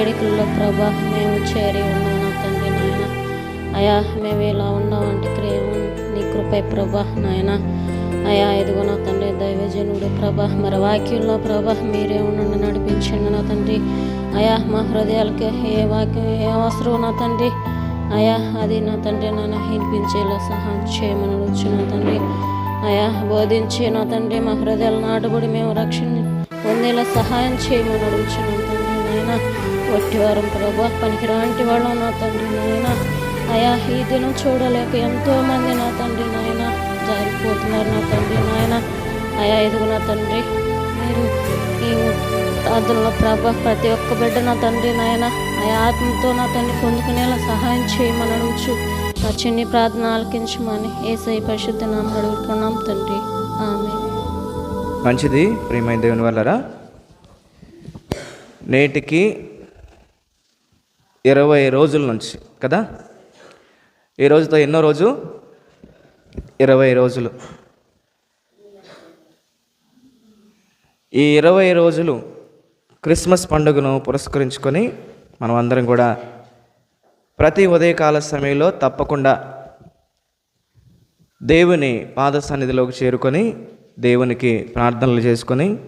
వేడుకల్లో ప్రభా మేము చేరి ఉన్నాము తండ్రి నాయన? అయా మేము ఇలా ఉన్నామంటే క్రేము నీ కృపై ప్రభా నాయన. అయా ఇదిగో నా తండ్రి దైవజనుడు ప్రభా మరి వాక్యంలో ప్రభా మీరే ఉండండి నడిపించండి నా తండ్రి. అయా మా హృదయాలకి ఏ వాక్యం ఏ అవసరం నా తండ్రి. అయా అది నా తండ్రి నన్ను వినిపించేలా సహాయం చేయమని వచ్చిన తండ్రి. అయా బోధించి నా తండ్రి మా హృదయాలు నాటుబడి మేము రక్షణ పొందేలా సహాయం చేయమని అడుగుచు తండ్రి నాయన. వట్టివారం ప్రభా పనికిరాంటి వాళ్ళం నా తండ్రి నాయన. అయా ఈ దినం చూడలేక ఎంతో మంది నా తండ్రి నాయన జారిపోతున్నారు నా తండ్రి నాయన. అయా ఎదుగు నా తండ్రి మీరు ఈ ప్రార్థనలో ప్రభా ప్రతి ఒక్క బిడ్డ నా తండ్రి నాయన. ఆ ఆత్మతో నా తండ్రి పొందుకునేలా సహాయం చేయమని అడుగుచు. నా చిన్ని ప్రార్థన ఆలకించమని ఏసై పరిశుద్ధ నామం అడుగుతున్నాం తండ్రి. ఆమె మంచిది ప్రియమైన దేవుని వల్లరా. నేటికి ఇరవై రోజుల నుంచి కదా? ఈ రోజుతో ఎన్నో రోజు? ఇరవై రోజులు. ఈ ఇరవై రోజులు క్రిస్మస్ పండుగను పురస్కరించుకొని మనం అందరం కూడా ప్రతి ఉదయకాల సమయంలో తప్పకుండా దేవుని పాద సన్నిధిలోకి చేరుకొని దేవునికి ప్రార్థనలు చేసుకొని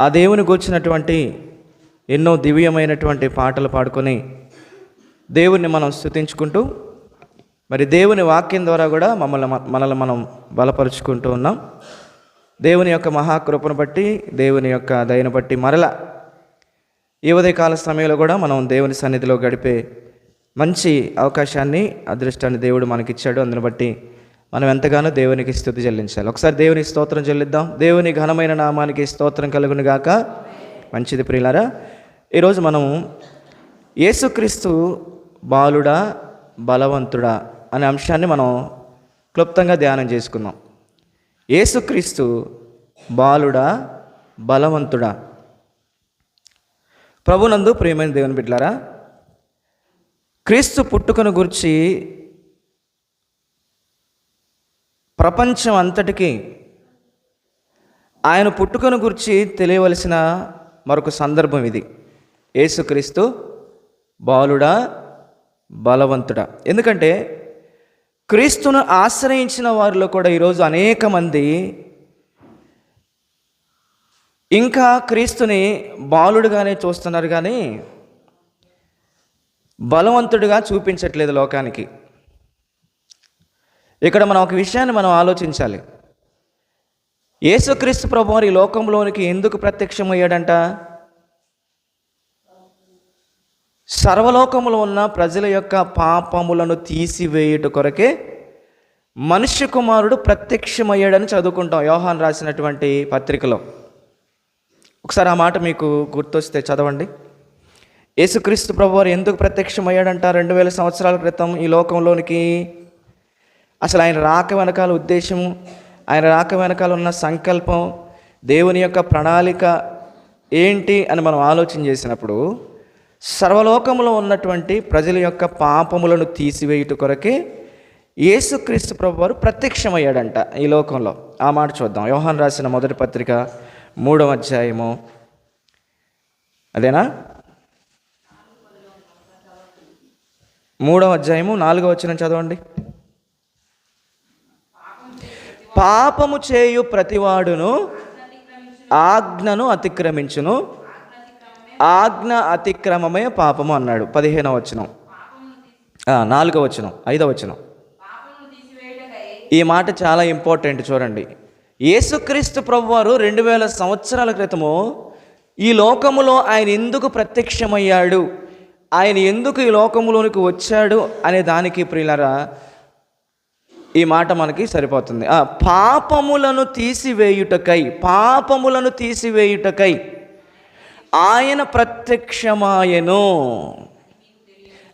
ఆ దేవుని వచ్చినటువంటి ఎన్నో దివ్యమైనటువంటి పాటలు పాడుకొని దేవుణ్ణి మనం స్థుతించుకుంటూ మరి దేవుని వాక్యం ద్వారా కూడా మమ్మల్ని మనల్ని మనం బలపరుచుకుంటూ ఉన్నాం. దేవుని యొక్క మహాకృపను బట్టి దేవుని యొక్క దయను బట్టి మరల ఈ ఉదయకాల సమయంలో కూడా మనం దేవుని సన్నిధిలో గడిపే మంచి అవకాశాన్ని అదృష్టాన్ని దేవుడు మనకిచ్చాడు. అందుని బట్టి మనం ఎంతగానో దేవునికి స్థుతి చెల్లించాలి. ఒకసారి దేవుని స్తోత్రం చెల్లిద్దాం. దేవుని ఘనమైన నామానికి స్తోత్రం కలుగును గాక మంచిది ప్రియులారా ఈరోజు మనం యేసుక్రీస్తు బాలుడా బలవంతుడా అనే అంశాన్ని మనం క్లుప్తంగా ధ్యానం చేసుకుందాం. యేసుక్రీస్తు బాలుడా బలవంతుడా. ప్రభునందు ప్రియమైన దేవుని బిడ్డలారా క్రీస్తు పుట్టుకను గురించి ప్రపంచం అంతటికీ ఆయన పుట్టుకను గురించి తెలియవలసిన మరొక సందర్భం ఇది. యేసుక్రీస్తు బాలుడా బలవంతుడా. ఎందుకంటే క్రీస్తును ఆశ్రయించిన వారిలో కూడా ఈరోజు అనేక మంది ఇంకా క్రీస్తుని బాలుడుగానే చూస్తున్నారు కానీ బలవంతుడిగా చూపించట్లేదు లోకానికి. ఇక్కడ మనం ఒక విషయాన్ని మనం ఆలోచించాలి. యేసుక్రీస్తు ప్రభు వారి ఈ లోకంలోనికి ఎందుకు ప్రత్యక్షమయ్యాడంట? సర్వలోకములో ఉన్న ప్రజల యొక్క పాపములను తీసివేయుట కొరకే మనుష్య కుమారుడు ప్రత్యక్షమయ్యాడని చదువుకుంటాం. యోహాన్ రాసినటువంటి పత్రికలో. ఒకసారి ఆ మాట మీకు గుర్తొస్తే చదవండి. యేసుక్రీస్తు ప్రభువారు ఎందుకు ప్రత్యక్షమయ్యాడంట? రెండు వేల సంవత్సరాల క్రితం ఈ లోకంలోనికి అసలు ఆయన రాక వెనకాల ఉద్దేశము ఆయన రాక వెనకాల ఉన్న సంకల్పం దేవుని యొక్క ప్రణాళిక ఏంటి అని మనం ఆలోచన చేసినప్పుడు సర్వలోకంలో ఉన్నటువంటి ప్రజల యొక్క పాపములను తీసివేయుట కొరకే యేసుక్రీస్తు ప్రభు వారు ప్రత్యక్షమయ్యాడంట ఈ లోకంలో. ఆ మాట చూద్దాం. యోహాన్ రాసిన మొదటి పత్రిక మూడవ అధ్యాయము. అదేనా? మూడవ అధ్యాయము నాలుగవ వచ్చిన చదవండి. పాపము చేయు ప్రతివాడును ఆజ్ఞను అతిక్రమించును. ఆజ్ఞ అతిక్రమమే పాపము అన్నాడు. పదిహేనవ వచనం. నాలుగవ వచనం ఐదవ వచనం. ఈ మాట చాలా ఇంపార్టెంట్ చూడండి. యేసుక్రీస్తు ప్రభువారు రెండు వేల సంవత్సరాల క్రితము ఈ లోకములో ఆయన ఎందుకు ప్రత్యక్షమయ్యాడు? ఆయన ఎందుకు ఈ లోకములోనికి వచ్చాడు? అనే దానికి ప్రియులరా ఈ మాట మనకి సరిపోతుంది. పాపములను తీసివేయుటకై పాపములను తీసివేయుటకై ఆయన ప్రత్యక్షమాయను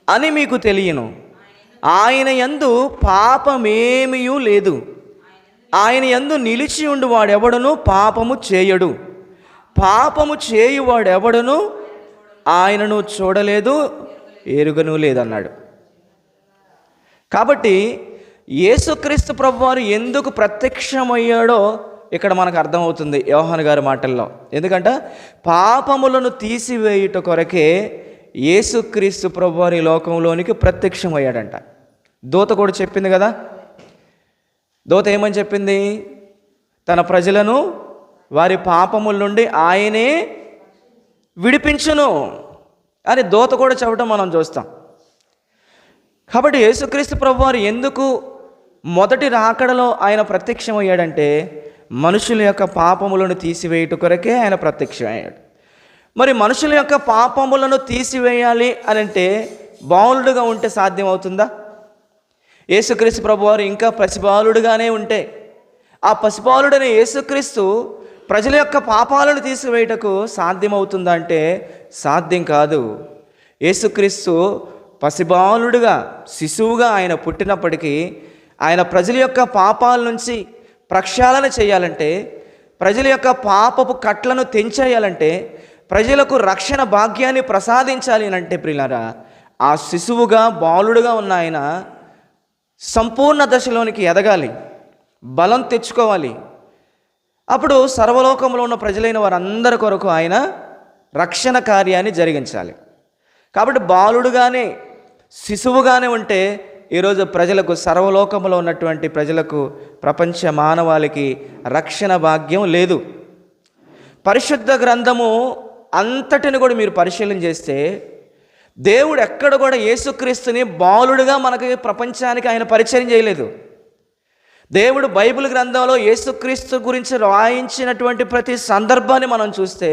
అని మీకు తెలియను. ఆయన యందు పాపమేమియూ లేదు. ఆయన యందు నిలిచి ఉండువాడెవడను పాపము చేయడు. పాపము చేయువాడెవడను ఆయనను చూడలేదు ఎరుగను లేదన్నాడు. కాబట్టి యేసుక్రీస్తు ప్రభువారు ఎందుకు ప్రత్యక్షమయ్యాడో ఇక్కడ మనకు అర్థమవుతుంది యోహాన్ గారి మాటల్లో. ఎందుకంటే పాపములను తీసివేయుట కొరకే యేసుక్రీస్తు ప్రభువారి లోకంలోనికి ప్రత్యక్షమయ్యాడంట. దూత కూడా చెప్పింది కదా? దూత ఏమని చెప్పింది? తన ప్రజలను వారి పాపముల నుండి ఆయనే విడిపించును అని దూత కూడా చెప్పడం మనం చూస్తాం. కాబట్టి యేసుక్రీస్తు ప్రభువారు ఎందుకు మొదటి రాకడలో ఆయన ప్రత్యక్షమయ్యాడంటే మనుషుల యొక్క పాపములను తీసివేయుట కొరకే ఆయన ప్రత్యక్షమయ్యాడు. మరి మనుషుల యొక్క పాపములను తీసివేయాలి అని అంటే బాలుడుగా ఉంటే సాధ్యమవుతుందా? యేసుక్రీస్తు ప్రభువారు ఇంకా పసిబాలుడుగానే ఉంటే ఆ పసిబాలుడైన యేసుక్రీస్తు ప్రజల యొక్క పాపాలను తీసివేయటకు సాధ్యమవుతుందా అంటే సాధ్యం కాదు. యేసుక్రీస్తు పసిబాలుడుగా శిశువుగా ఆయన పుట్టినప్పటికీ ఆయన ప్రజల యొక్క పాపాల నుంచి ప్రక్షాళన చేయాలంటే ప్రజల యొక్క పాపపు కట్లను తెంచేయాలంటే ప్రజలకు రక్షణ భాగ్యాన్ని ప్రసాదించాలి అని అంటే ప్రియులారా ఆ శిశువుగా బాలుడుగా ఉన్న ఆయన సంపూర్ణ దశలోనికి ఎదగాలి బలం తెచ్చుకోవాలి. అప్పుడు సర్వలోకంలో ఉన్న ప్రజలైన వారందరి కొరకు ఆయన రక్షణ కార్యాన్ని జరిగించాలి. కాబట్టి బాలుడుగానే శిశువుగానే ఉంటే ఈరోజు ప్రజలకు సర్వలోకంలో ఉన్నటువంటి ప్రజలకు ప్రపంచ మానవాళికి రక్షణ భాగ్యం లేదు. పరిశుద్ధ గ్రంథము అంతటిని కూడా మీరు పరిశీలన చేస్తే దేవుడు ఎక్కడ కూడా యేసుక్రీస్తుని బాలుడుగా మనకి ప్రపంచానికి ఆయన పరిచయం చేయలేదు. దేవుడు బైబిల్ గ్రంథంలో యేసుక్రీస్తు గురించి రాయించినటువంటి ప్రతి సందర్భాన్ని మనం చూస్తే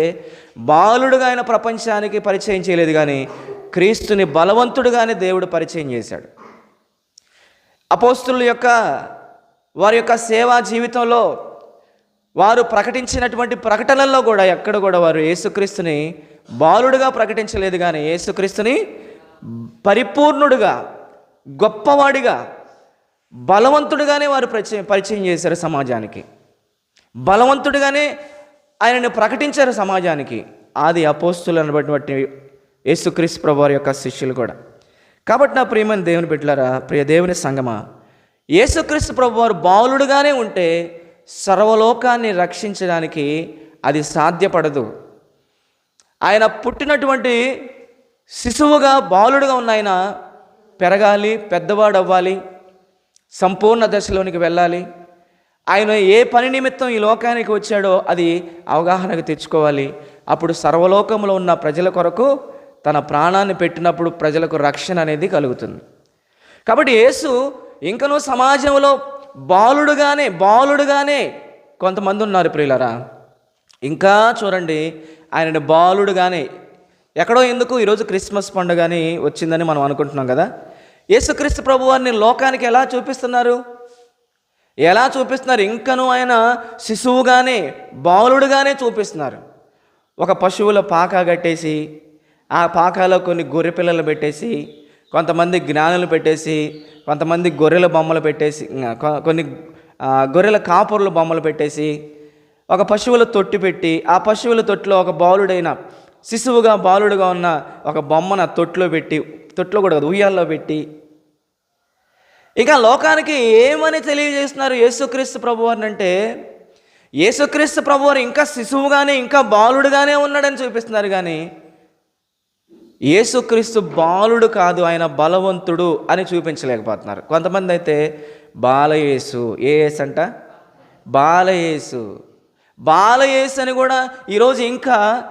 బాలుడుగా ఆయన ప్రపంచానికి పరిచయం చేయలేదు కానీ క్రీస్తుని బలవంతుడుగానే దేవుడు పరిచయం చేశాడు. అపోస్తుల యొక్క వారి యొక్క సేవా జీవితంలో వారు ప్రకటించినటువంటి ప్రకటనల్లో కూడా ఎక్కడ కూడా వారు యేసుక్రీస్తుని బాలుడుగా ప్రకటించలేదు కానీ యేసుక్రీస్తుని పరిపూర్ణుడుగా గొప్పవాడిగా బలవంతుడుగానే వారు పరిచయం పరిచయం చేశారు సమాజానికి. బలవంతుడుగానే ఆయనను ప్రకటించారు సమాజానికి. ఆది అపోస్తులు అనబడినటువంటి యేసుక్రీస్తు ప్రభు వారి యొక్క శిష్యులు కూడా. కాబట్టి నా ప్రియమైన దేవుని పెట్టారా ప్రియ దేవుని సంగమా యేసుక్రీస్తు ప్రభు వారు బాలుడుగానే ఉంటే సర్వలోకాన్ని రక్షించడానికి అది సాధ్యపడదు. ఆయన పుట్టినటువంటి శిశువుగా బాలుడుగా ఉన్న ఆయన పెరగాలి పెద్దవాడు అవ్వాలి సంపూర్ణ దశలోనికి వెళ్ళాలి. ఆయన ఏ పని నిమిత్తం ఈ లోకానికి వచ్చాడో అది అవగాహనకు తెచ్చుకోవాలి. అప్పుడు సర్వలోకంలో ఉన్న ప్రజల కొరకు తన ప్రాణాన్ని పెట్టినప్పుడు ప్రజలకు రక్షణ అనేది కలుగుతుంది. కాబట్టి యేసు ఇంకనూ సమాజంలో బాలుడుగానే బాలుడుగానే కొంతమంది ఉన్నారు ప్రియులరా. ఇంకా చూడండి ఆయన బాలుడుగానే ఎక్కడో ఎందుకు ఈరోజు క్రిస్మస్ పండుగ అని వచ్చిందని మనం అనుకుంటున్నాం కదా. యేసుక్రీస్తు ప్రభు వారిని లోకానికి ఎలా చూపిస్తున్నారు? ఎలా చూపిస్తున్నారు? ఇంకనూ ఆయన శిశువుగానే బాలుడుగానే చూపిస్తున్నారు. ఒక పశువుల పాక కట్టేసి ఆ పాకాలో కొన్ని గొర్రె పిల్లలు పెట్టేసి కొంతమంది జ్ఞానులు పెట్టేసి కొంతమంది గొర్రెల బొమ్మలు పెట్టేసి కొన్ని గొర్రెల కాపురుల బొమ్మలు పెట్టేసి ఒక పశువుల తొట్టి పెట్టి ఆ పశువుల తొట్టిలో ఒక బాలుడైన శిశువుగా బాలుడుగా ఉన్న ఒక బొమ్మన తొట్టులో పెట్టి తొట్లో కూడా కాదు, ఉయ్యాల్లో పెట్టి ఇక లోకానికి ఏమని తెలియజేస్తున్నారు యేసుక్రీస్తు ప్రభువారిని అంటే యేసుక్రీస్తు ప్రభువారు ఇంకా శిశువుగానే ఇంకా బాలుడుగానే ఉన్నాడని చూపిస్తున్నారు కానీ యేసుక్రీస్తు బాలుడు కాదు ఆయన బలవంతుడు అని చూపించలేకపోతున్నారు. కొంతమంది అయితే బాలయేసు ఏ యేసు అంట? బాలయేసు. బాలయేసు అని కూడా ఈరోజు ఇంకా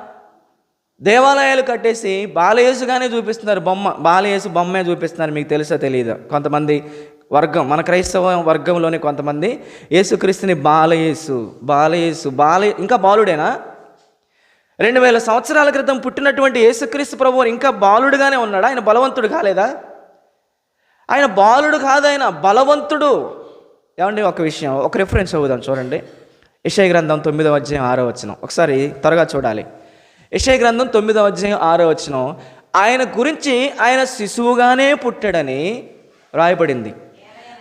దేవాలయాలు కట్టేసి బాలయేసుగానే చూపిస్తున్నారు బొమ్మ. బాలయేసు బొమ్మే చూపిస్తున్నారు మీకు తెలుసో తెలియదు కొంతమంది వర్గం మన క్రైస్తవ వర్గంలోని కొంతమంది యేసుక్రీస్తుని బాలయేసు బాలయేసు బాల ఇంకా బాలుడేనా? రెండు వేల సంవత్సరాల క్రితం పుట్టినటువంటి యేసుక్రీస్తు ప్రభు ఇంకా బాలుడుగానే ఉన్నాడా? ఆయన బలవంతుడు కాలేదా? ఆయన బాలుడు కాదు ఆయన బలవంతుడు. ఏమండి ఒక విషయం ఒక రిఫరెన్స్ అవుదాం చూడండి. యశయ గ్రంథం తొమ్మిదవ అధ్యాయం ఆరో వచ్చిన ఒకసారి త్వరగా చూడాలి. యశయ గ్రంథం తొమ్మిదవ అధ్యాయం ఆరో వచ్చిన ఆయన గురించి ఆయన శిశువుగానే పుట్టాడని రాయబడింది.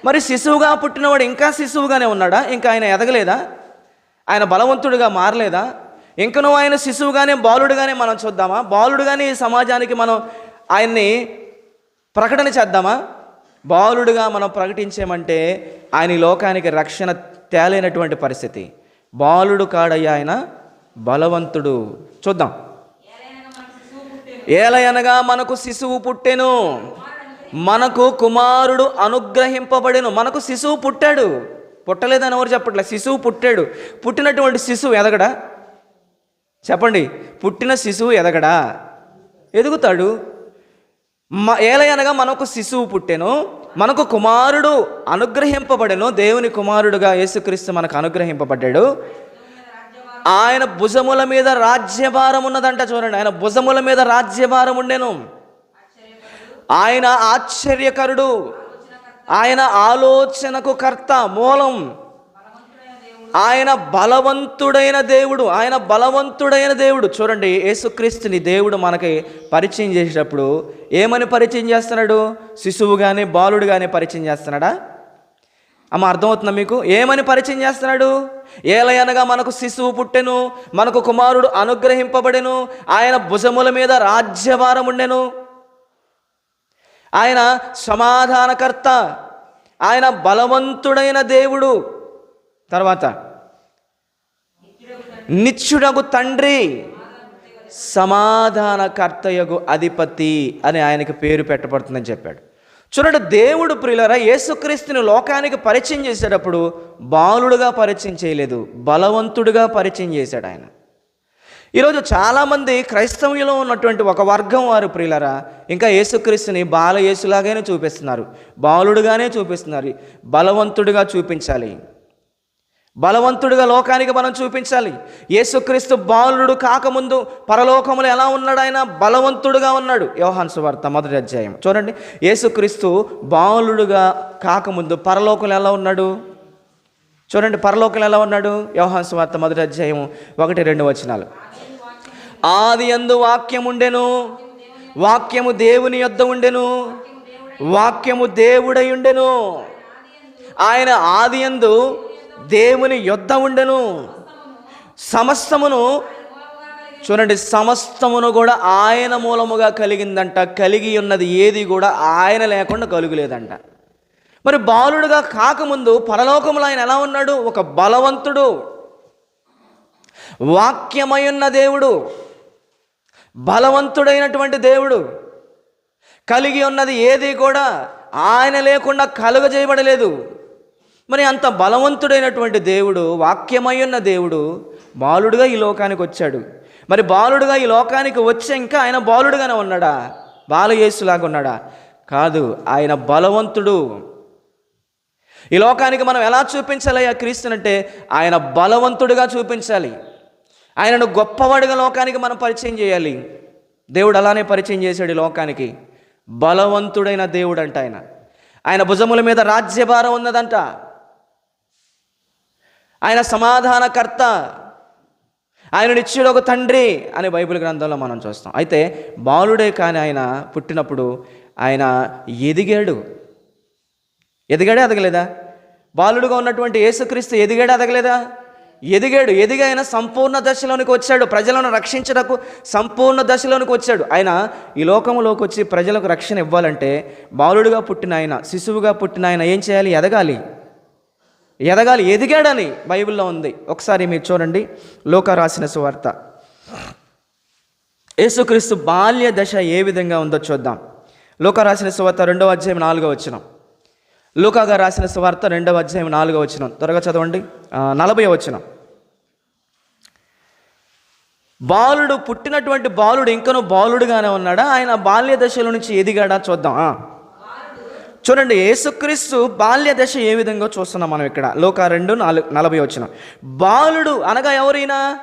మరి శిశువుగా పుట్టినవాడు ఇంకా శిశువుగానే ఉన్నాడా? ఇంకా ఆయన ఎదగలేదా? ఆయన బలవంతుడిగా మారలేదా? ఇంకనూ ఆయన శిశువుగానే బాలుడుగానే మనం చూద్దామా? బాలుడుగానే ఈ సమాజానికి మనం ఆయన్ని ప్రకటన చేద్దామా? బాలుడుగా మనం ప్రకటించేమంటే ఆయన లోకానికి రక్షణ తేలేనటువంటి పరిస్థితి. బాలుడు కాడయ్యా ఆయన బలవంతుడు. చూద్దాం. ఏలయనగా మనకు శిశువు పుట్టెను. మనకు కుమారుడు అనుగ్రహింపబడెను. మనకు శిశువు పుట్టాడు. పుట్టలేదని ఎవరు చెప్పట్లే? శిశువు పుట్టాడు. పుట్టినటువంటి శిశువు ఎదగడా? చెప్పండి పుట్టిన శిశువు ఎదగడా? ఎదుగుతాడు. మ ఏలయనగా మనకు శిశువు పుట్టెను మనకు కుమారుడు అనుగ్రహింపబడెను దేవుని కుమారుడుగా యేసుక్రీస్తు మనకు అనుగ్రహింపబడ్డాడు. ఆయన భుజముల మీద రాజ్యభారం ఉన్నదంట చూడండి ఆయన భుజముల మీద రాజ్యభారం ఉండెను. ఆయన ఆశ్చర్యకరుడు. ఆయన ఆలోచనకు కర్త మూలం. ఆయన బలవంతుడైన దేవుడు ఆయన బలవంతుడైన దేవుడు. చూడండి యేసుక్రీస్తుని దేవుడు మనకి పరిచయం చేసేటప్పుడు ఏమని పరిచయం చేస్తున్నాడు? శిశువు కానీ బాలుడు కానీ పరిచయం చేస్తున్నాడా? అమ్మ అర్థమవుతుందా మీకు? ఏమని పరిచయం చేస్తున్నాడు? ఏలయనగా మనకు శిశువు పుట్టెను మనకు కుమారుడు అనుగ్రహింపబడెను ఆయన భుజముల మీద రాజ్యభారం ఉండెను. ఆయన సమాధానకర్త ఆయన బలవంతుడైన దేవుడు. తర్వాత నిత్యుడగు తండ్రి సమాధానకర్తయగు అధిపతి అని ఆయనకి పేరు పెట్టబడుతుందని చెప్పాడు. చూడండి దేవుడు ప్రియులరా యేసుక్రీస్తుని లోకానికి పరిచయం చేసేటప్పుడు బాలుడుగా పరిచయం చేయలేదు బలవంతుడిగా పరిచయం చేశాడు ఆయన. ఈరోజు చాలామంది క్రైస్తవులో ఉన్నటువంటి ఒక వర్గం వారు ప్రియులరా ఇంకా యేసుక్రీస్తుని బాల యేసులాగానే చూపిస్తున్నారు బాలుడుగానే చూపిస్తున్నారు బలవంతుడిగా చూపించాలి. బలవంతుడిగా లోకానికి మనం చూపించాలి. యేసుక్రీస్తు బాలుడు కాకముందు పరలోకములు ఎలా ఉన్నాడు ఆయన? బలవంతుడుగా ఉన్నాడు. యోహాన్ సువార్త మొదటి అధ్యాయం. చూడండి. యేసుక్రీస్తు బాలుడుగా కాకముందు పరలోకములు ఎలా ఉన్నాడు? చూడండి. పరలోకలు ఎలా ఉన్నాడు? యోహాన్ సువార్త మొదటి అధ్యాయం ఒకటి రెండు వచనాలు. ఆది అందు వాక్యం ఉండెను. వాక్యము దేవుని యొద్ద ఉండెను. వాక్యము దేవుడై ఉండెను. ఆయన ఆది యందు దేవుని యొద్ద ఉండెను. సమస్తమును చూడండి సమస్తమును కూడా ఆయన మూలముగా కలిగిందంట. కలిగి ఉన్నది ఏది కూడా ఆయన లేకుండా కలుగులేదంట. మరి బాలుడుగా కాకముందు పరలోకములో ఆయన ఎలా ఉన్నాడు? ఒక బలవంతుడు. వాక్యమయున్న దేవుడు. బలవంతుడైనటువంటి దేవుడు. కలిగి ఉన్నది ఏది కూడా ఆయన లేకుండా కలుగజేయబడలేదు. మరి అంత బలవంతుడైనటువంటి దేవుడు వాక్యమై ఉన్న దేవుడు బాలుడుగా ఈ లోకానికి వచ్చాడు. మరి బాలుడుగా ఈ లోకానికి వచ్చి ఇంకా ఆయన బాలుడుగానే ఉన్నాడా? బాలయేసులాగా ఉన్నాడా? కాదు ఆయన బలవంతుడు. ఈ లోకానికి మనం ఎలా చూపించాలి ఆ క్రీస్తునంటే ఆయన బలవంతుడిగా చూపించాలి. ఆయనను గొప్పవాడిగా లోకానికి మనం పరిచయం చేయాలి. దేవుడు అలానే పరిచయం చేశాడు ఈ లోకానికి. బలవంతుడైన దేవుడు అంట ఆయన. ఆయన భుజముల మీద రాజ్యభారం ఉన్నదంట. ఆయన సమాధానకర్త. ఆయన నిత్యుడు ఒక తండ్రి అని బైబిల్ గ్రంథంలో మనం చూస్తాం. అయితే బాలుడే కానీ ఆయన పుట్టినప్పుడు ఆయన ఎదిగాడు. ఎదిగాడే ఎదగలేదా? బాలుడుగా ఉన్నటువంటి యేసుక్రీస్తు ఎదిగాడే ఎదగలేదా? ఎదిగాడు. ఎదిగి ఆయన సంపూర్ణ దశలోనికి వచ్చాడు. ప్రజలను రక్షించడకు సంపూర్ణ దశలోనికి వచ్చాడు. ఆయన ఈ లోకంలోకి వచ్చి ప్రజలకు రక్షణ ఇవ్వాలంటే బాలుడుగా పుట్టిన ఆయన శిశువుగా పుట్టిన ఆయన ఏం చేయాలి? ఎదగాలి. ఎదగాలి ఎదిగాడని బైబిల్లో ఉంది. ఒకసారి మీరు చూడండి లోక రాసిన సువార్త. యేసుక్రీస్తు బాల్య దశ ఏ విధంగా ఉందో చూద్దాం. లోక రాసిన సువార్త రెండవ అధ్యాయం నాలుగో వచ్చినాం లూకాగా రాసిన సువార్త రెండవ అధ్యాయం నాలుగో వచ్చిన త్వరగా చదవండి. నలభై వచ్చిన బాలుడు పుట్టినటువంటి బాలుడు ఇంకనూ బాలుడుగానే ఉన్నాడా? ఆయన బాల్య దశలో నుంచి ఎదిగాడా? చూద్దాం. చూడండి యేసుక్రీస్తు బాల్య దశ ఏ విధంగా చూస్తున్నాం మనం ఇక్కడ? లోక రెండు నాలుగు నలభై వచ్చిన. బాలుడు అనగా ఎవరైనా?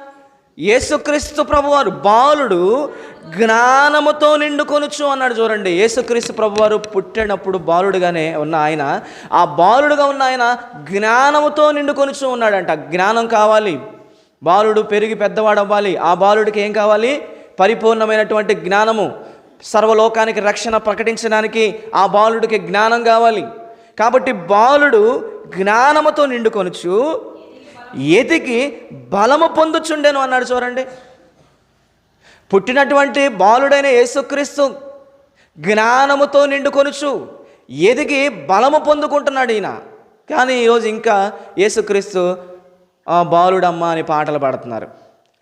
యేసుక్రీస్తు ప్రభువారు. బాలుడు జ్ఞానముతో నిండుకొనుచు అన్నాడు చూడండి. యేసుక్రీస్తు ప్రభువారు పుట్టినప్పుడు బాలుడుగానే ఉన్న ఆయన. ఆ బాలుడుగా ఉన్న ఆయన జ్ఞానముతో నిండుకొనుచు ఉన్నాడంట. జ్ఞానం కావాలి. బాలుడు పెరిగి పెద్దవాడు అవ్వాలి ఆ బాలుడికి ఏం కావాలి? పరిపూర్ణమైనటువంటి జ్ఞానము. సర్వలోకానికి రక్షణ ప్రకటించడానికి ఆ బాలుడికి జ్ఞానం కావాలి. కాబట్టి బాలుడు జ్ఞానముతో నిండుకొనుచు ఎదిగి బలము పొందుచుండెను అన్నాడు చూడండి. పుట్టినటువంటి బాలుడైన యేసుక్రీస్తు జ్ఞానముతో నిండుకొనుచు ఎదిగి బలము పొందుకుంటున్నాడు ఈయన. కానీ ఈరోజు ఇంకా యేసుక్రీస్తు ఆ బాలుడమ్మ అని పాటలు పాడుతున్నారు.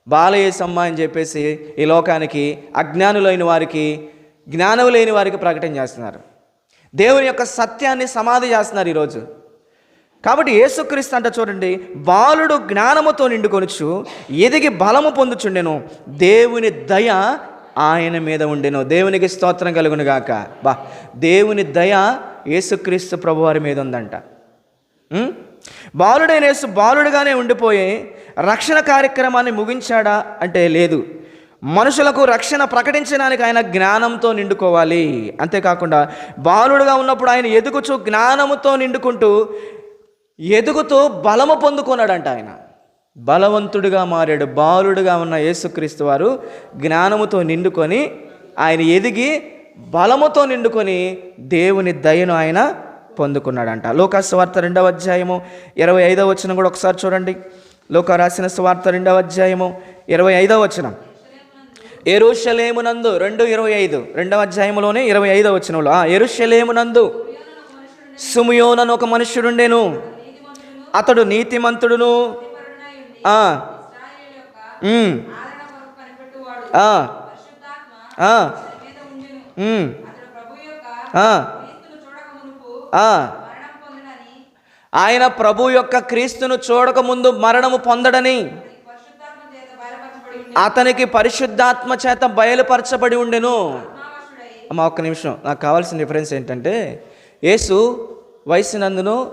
బాలయేసమ్మ అని చెప్పేసి ఈ లోకానికి అజ్ఞానులైన వారికి జ్ఞానం లేని వారికి ప్రకటన చేస్తున్నారు. దేవుని యొక్క సత్యాన్ని సమాధి చేస్తున్నారు ఈరోజు. కాబట్టి యేసుక్రీస్తు అంట చూడండి బాలుడు జ్ఞానముతో నిండుకొనుచు ఎదిగి బలము పొందుచుండెను. దేవుని దయ ఆయన మీద ఉండెను. దేవునికి స్తోత్రం కలుగును గాక. బా దేవుని దయ యేసుక్రీస్తు ప్రభువారి మీద ఉందంట. బాలుడైన యేసు బాలుడుగానే ఉండిపోయి రక్షణ కార్యక్రమాన్ని ముగించాడా అంటే లేదు. మనుషులకు రక్షణ ప్రకటించడానికి ఆయన జ్ఞానంతో నిండుకోవాలి. అంతేకాకుండా బాలుడుగా ఉన్నప్పుడు ఆయన ఎదుగుచు జ్ఞానముతో నిండుకుంటూ ఎదుగుతూ బలము పొందుకున్నాడంట ఆయన. బలవంతుడిగా మారాడు. బాలుడుగా ఉన్న యేసుక్రీస్తు వారు జ్ఞానముతో నిండుకొని ఆయన ఎదిగి బలముతో నిండుకొని దేవుని దయను ఆయన పొందుకున్నాడంట. లోక స్వార్థ రెండవ అధ్యాయము ఇరవై ఐదవ వచనం కూడా ఒకసారి చూడండి. లోక రాసిన స్వార్థ రెండవ అధ్యాయము ఇరవై ఐదవ వచనం. ఎరుషలేమునందు రెండు ఇరవై ఐదు రెండవ అధ్యాయంలోనే ఇరవై ఐదవ వచ్చినలో ఆ ఎరుషలేమునందు సుమయోనని ఒక మనుష్యుడుండేను. అతడు నీతిమంతుడును. ఆయన ప్రభు యొక్క క్రీస్తును చూడక ముందు మరణము పొందడని అతనికి పరిశుద్ధాత్మ చేత బయలుపరచబడి ఉండెను. అమ్మ ఒక్క నిమిషం. నాకు కావాల్సిన డిఫరెన్స్ ఏంటంటే యేసు వయసునందును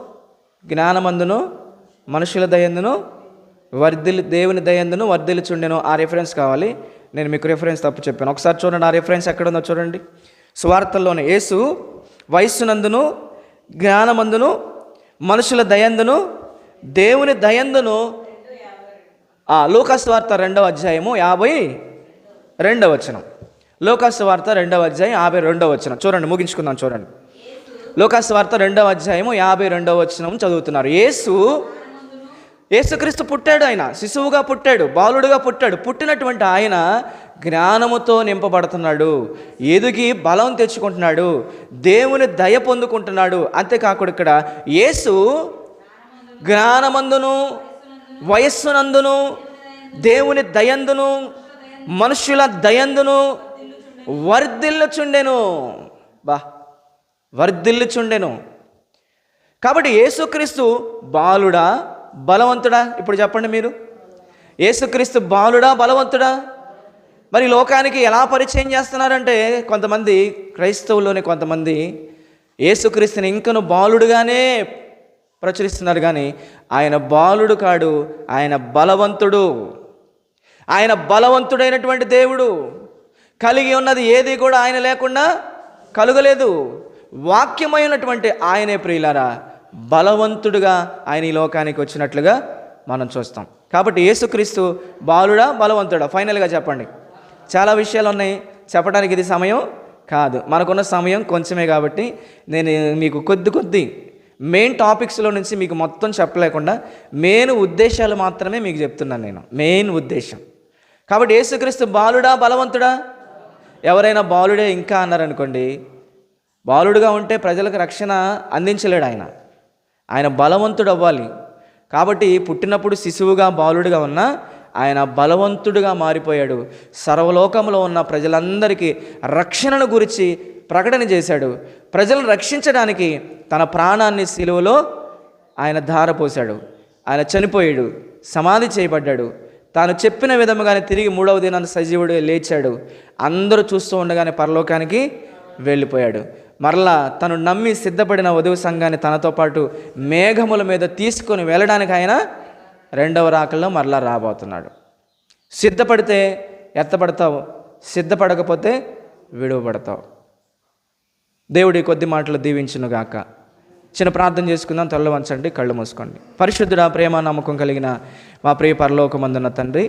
జ్ఞానమందును మనుషుల దయందును వర్ధిల్ దేవుని దయందును వర్ధిల్చుండెను ఆ రిఫరెన్స్ కావాలి. నేను మీకు రిఫరెన్స్ తప్పు చెప్పాను. ఒకసారి చూడండి ఆ రిఫరెన్స్ ఎక్కడుందో చూడండి. సువార్తల్లోనే యేసు వయస్సునందును జ్ఞానమందును మనుషుల దయందును దేవుని దయందును లోకస్వార్త వార్త రెండవ అధ్యాయము యాభై రెండవ వచనం. లోకస్వార్త రెండవ అధ్యాయం యాభై రెండవ వచనం. చూడండి ముగించుకుందాం చూడండి. లోకస్వార్త రెండవ అధ్యాయము యాభై రెండవ వచనం చదువుతున్నారు. యేసు యేసుక్రీస్తు పుట్టాడు ఆయన. శిశువుగా పుట్టాడు బాలుడుగా పుట్టాడు. పుట్టినటువంటి ఆయన జ్ఞానముతో నింపబడుతున్నాడు. ఎదిగి బలం తెచ్చుకుంటున్నాడు. దేవుని దయ పొందుకుంటున్నాడు. అంతేకాకుండా ఇక్కడ యేసు జ్ఞానమందును వయస్సునందును దేవుని దయందును మనుషుల దయందును వర్ధిల్లుచుండెను. బా వర్ధిల్లుచుండెను. కాబట్టి యేసుక్రీస్తు బాలుడా బలవంతుడా? ఇప్పుడు చెప్పండి మీరు. యేసుక్రీస్తు బాలుడా బలవంతుడా? మరి లోకానికి ఎలా పరిచయం చేస్తున్నారంటే కొంతమంది క్రైస్తవుల్లోని కొంతమంది యేసుక్రీస్తుని ఇంకను బాలుడుగానే ప్రచురిస్తున్నారు కానీ ఆయన బాలుడు కాడు ఆయన బలవంతుడు. ఆయన బలవంతుడైనటువంటి దేవుడు. కలిగి ఉన్నది ఏది కూడా ఆయన లేకుండా కలుగలేదు. వాక్యమైనటువంటి ఆయనే ప్రియులారా బలవంతుడుగా ఆయన ఈ లోకానికి వచ్చినట్లుగా మనం చూస్తాం. కాబట్టి యేసుక్రీస్తు బాలుడా బలవంతుడా? ఫైనల్గా చెప్పండి. చాలా విషయాలు ఉన్నాయి. చెప్పడానికి ఇది సమయం కాదు. మనకున్న సమయం కొంచెమే కాబట్టి నేను మీకు కొద్ది కొద్ది మెయిన్ టాపిక్స్లో నుంచి మీకు మొత్తం చెప్పలేకుండా మెయిన్ ఉద్దేశాలు మాత్రమే మీకు చెప్తున్నాను నేను. మెయిన్ ఉద్దేశం. కాబట్టి యేసుక్రీస్తు బాలుడా బలవంతుడా? ఎవరైనా బాలుడే ఇంకా అన్నారనుకోండి బాలుడుగా ఉంటే ప్రజలకు రక్షణ అందించలేడు ఆయన. ఆయన బలవంతుడు అవ్వాలి. కాబట్టి పుట్టినప్పుడు శిశువుగా బాలుడుగా ఉన్న ఆయన బలవంతుడుగా మారిపోయాడు. సర్వలోకంలో ఉన్న ప్రజలందరికీ రక్షణను గురించి ప్రకటన చేశాడు. ప్రజలను రక్షించడానికి తన ప్రాణాన్ని సిలువలో ఆయన ధారపోశాడు. ఆయన చనిపోయాడు. సమాధి చేయబడ్డాడు. తాను చెప్పిన విధముగానే తిరిగి మూడవ దినాన సజీవుడు లేచాడు. అందరూ చూస్తూ ఉండగానే పరలోకానికి వెళ్ళిపోయాడు. మరలా తను నమ్మి సిద్ధపడిన వధువు సంఘాన్ని తనతో పాటు మేఘముల మీద తీసుకొని వెళ్ళడానికి ఆయన రెండవ రాకల్లో మరలా రాబోతున్నాడు. సిద్ధపడితే ఎత్తపడతావు సిద్ధపడకపోతే విడువబడతావు. దేవుడి కొద్ది మాటలు దీవించునుగాక. చిన్న ప్రార్థన చేసుకుందాం తల్ల వంచండి కళ్ళు మూసుకోండి. పరిశుద్ధుడ ప్రేమ నమ్మకం కలిగిన మా ప్రియ పరలోకమందున్న తండ్రి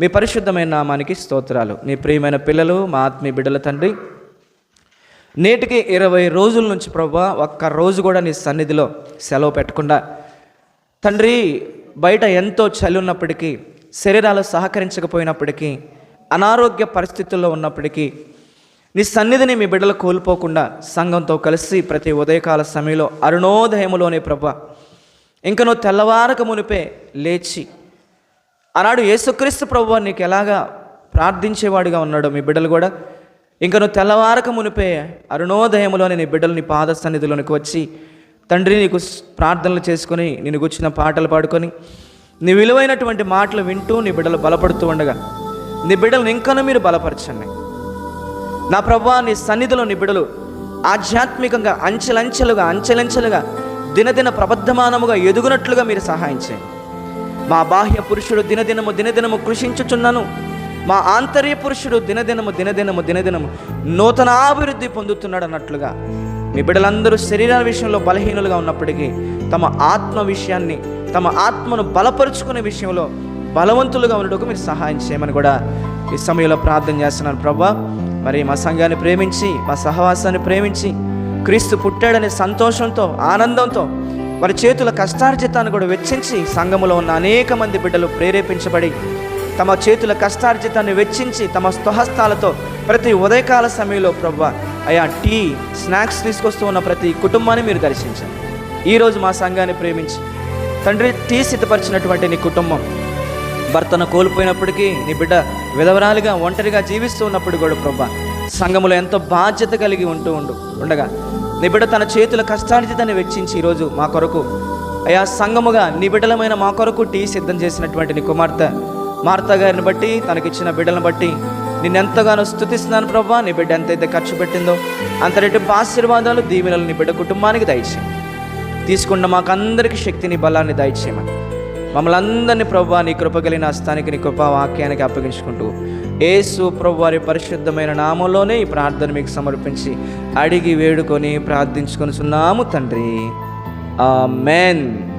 మీ పరిశుద్ధమైన నామానికి స్తోత్రాలు. మీ ప్రియమైన పిల్లలు మా ఆత్మీయ బిడ్డల తండ్రి నేటికి ఇరవై రోజుల నుంచి ప్రభా ఒక్క రోజు కూడా నీ సన్నిధిలో సెలవు పెట్టకుండా తండ్రి బయట ఎంతో చలి ఉన్నప్పటికీ శరీరాలు సహకరించకపోయినప్పటికీ అనారోగ్య పరిస్థితుల్లో ఉన్నప్పటికీ నీ సన్నిధిని మీ బిడ్డలు కోల్పోకుండా సంఘంతో కలిసి ప్రతి ఉదయకాల సమయంలో అరుణోదయములోనే ప్రభ ఇంకనో తెల్లవారక మునిపే లేచి ఆనాడు యేసుక్రీస్తు ప్రభు నీకు ఎలాగా ప్రార్థించేవాడిగా ఉన్నాడో మీ బిడ్డలు కూడా ఇంకా నువ్వు తెల్లవారక మునిపే అరుణోదయములోని నీ బిడ్డలు నీ పాద సన్నిధిలోనికి వచ్చి తండ్రి నీకు ప్రార్థనలు చేసుకొని నేను కూర్చున్న పాటలు పాడుకొని నీ విలువైనటువంటి మాటలు వింటూ నీ బిడ్డలు బలపడుతూ ఉండగా నీ బిడ్డలను ఇంకనూ మీరు బలపరచండి. నా ప్రభా నీ సన్నిధిలో నీ బిడలు ఆధ్యాత్మికంగా అంచెలంచెలుగా అంచెలంచెలుగా దినదిన ప్రబద్ధమానముగా ఎదుగునట్లుగా మీరు సహాయం చేయండి. మా బాహ్య పురుషుడు దినదినము దినదినము కృషించుచున్నాను. మా ఆంతర్య పురుషుడు దినదినము దినదినము దినదినము నూతనాభివృద్ధి పొందుతున్నాడు అన్నట్లుగా మీ బిడ్డలందరూ శరీర విషయంలో బలహీనులుగా ఉన్నప్పటికీ తమ ఆత్మ విషయాన్ని తమ ఆత్మను బలపరుచుకునే విషయంలో బలవంతులుగా ఉండటకు మీరు సహాయం చేయమని కూడా ఈ సమయంలో ప్రార్థన చేస్తున్నాను. ప్రభా మరి మా సంఘాన్ని ప్రేమించి మా సహవాసాన్ని ప్రేమించి క్రీస్తు పుట్టాడనే సంతోషంతో ఆనందంతో వారి చేతుల కష్టార్జితాన్ని కూడా వెచ్చించి సంఘములో ఉన్న అనేక మంది బిడ్డలు ప్రేరేపించబడి తమ చేతుల కష్టార్జితాన్ని వెచ్చించి తమ స్వహస్తాలతో ప్రతి ఉదయకాల సమయంలో ప్రభా అయా టీ స్నాక్స్ తీసుకొస్తూ ఉన్న ప్రతి కుటుంబాన్ని మీరు దర్శించండి. ఈరోజు మా సంఘాన్ని ప్రేమించి తండ్రి టీ సిద్ధపరిచినటువంటి నీ కుటుంబం భర్తను కోల్పోయినప్పటికీ నీ బిడ్డ విధవరాలుగా ఒంటరిగా జీవిస్తూ ఉన్నప్పుడు కూడా ప్రభా సంఘములో ఎంతో బాధ్యత కలిగి ఉంటూ ఉండు. ఉండగా నీ బిడ్డ తన చేతుల కష్టార్జితాన్ని వెచ్చించి ఈరోజు మా కొరకు అయా సంఘముగా నీ బిడ్డలమైన మా కొరకు టీ సిద్ధం చేసినటువంటి నీ కుమార్తె మార్తా గారిని బట్టి తనకిచ్చిన బిడ్డలను బట్టి నిన్నెంతగానో స్థుతిస్తున్నాను ప్రభా. నీ బిడ్డ ఎంతైతే ఖర్చు పెట్టిందో అంత ఆశీర్వాదాలు దీవెనలు నీ బిడ్డ కుటుంబానికి దయచేయి. తీసుకున్న మాకందరికి శక్తిని బలాన్ని దయచేయమని. మమ్మల్ని అందరినీ ప్రభు నీ కృపగలిగిన హస్తానికి నీ కృపా వాక్యానికి అప్పగించుకుంటూ ఏసు ప్రభు వారి పరిశుద్ధమైన నామంలోనే ఈ ప్రార్థన మీకు సమర్పించి అడిగి వేడుకొని ప్రార్థించుకొని తండ్రి. ఆ మెన్